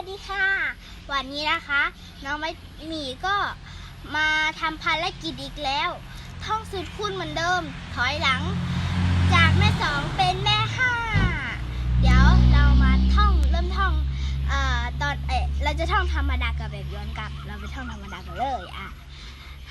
วัสดีค่ะ วันนี้นะคะ น้องไม่หมีก็มาทำภารกิจอีกแล้ว ท่องสูตรคูณเหมือนเดิม ถอยหลัง จากแม่สองเป็นแม่ห้าเดี๋ยวเรามาท่องเริ่มท่องเอ่อตอนเอะเราจะท่องธรรมดากับแบบย้อนกลับ เราไปท่องธรรมดากันเลยอะ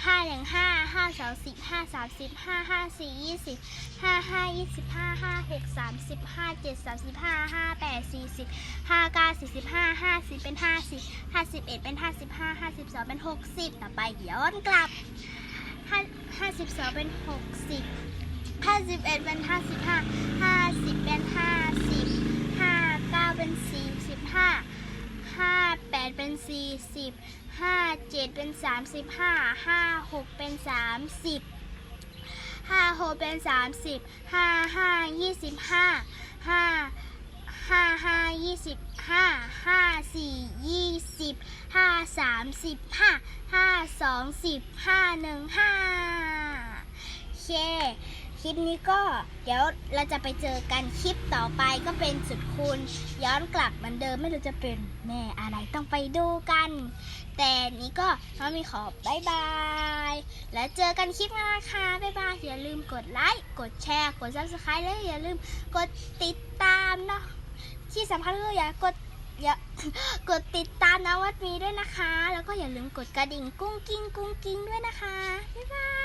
ห้าหนึ่งห้าห้าสองสิบห้าสามสิบห้าห้าสี่ยี่สิบห้าห้ายี่สิบห้าห้าหกสามสิบห้าเจ็ดสามสิบห้าห้าแปดสี่สิบห้าเก้าสี่สิบห้าห้าสิบเป็นห้าสิบห้าสิบเอ็ดเป็นห้าสิบห้าห้าสิบสองเป็นหกสิบต่อไปย้อนกลับห้าห้าสิบสองเป็นหกสิบห้าสิบเอ็ดเป็นห้าสิบห้าห้าสิบเป็นห้าสิบห้าเก้าเป็นสี่สิบห้าห้าแป ดเป็นสี่สิบห้าเจ็ดเป็นสามสิบห้าห้าหกเป็นสามสิบห้าหกเป็นสามสิบห้าห้ายี่สิบห้าห้าห้าห้ายี่สิบห้าห้าสี่ยี่สิบห้าสามสิบห้าห้าสองสิบห้าหนึ่งห้าโอเค คลิปนี้ก็เดี๋ยวเราจะไปเจอกันคลิปต่อไปก็เป็นสุดคูณย้อนกลับเหมือนเดิมไม่รู้จะเป็นแม่อะไรต้องไปดูกัน แต่นี้ก็น้องมีขอบายบาย แล้วเจอกันคลิปหน้านะคะบ๊ายบายอย่าลืมกดไลค์กดแชร์ กด subscribe และอย่าลืมกดติดตามเนาะที่สำคัญคือย่ากดอย่ากดติดตามนะวัดมีด้วยนะคะ แล้วก็อย่าลืมกดกระดิ่งกุ้งกิ้งกุ้งกิ้งด้วยนะคะบ๊ายบาย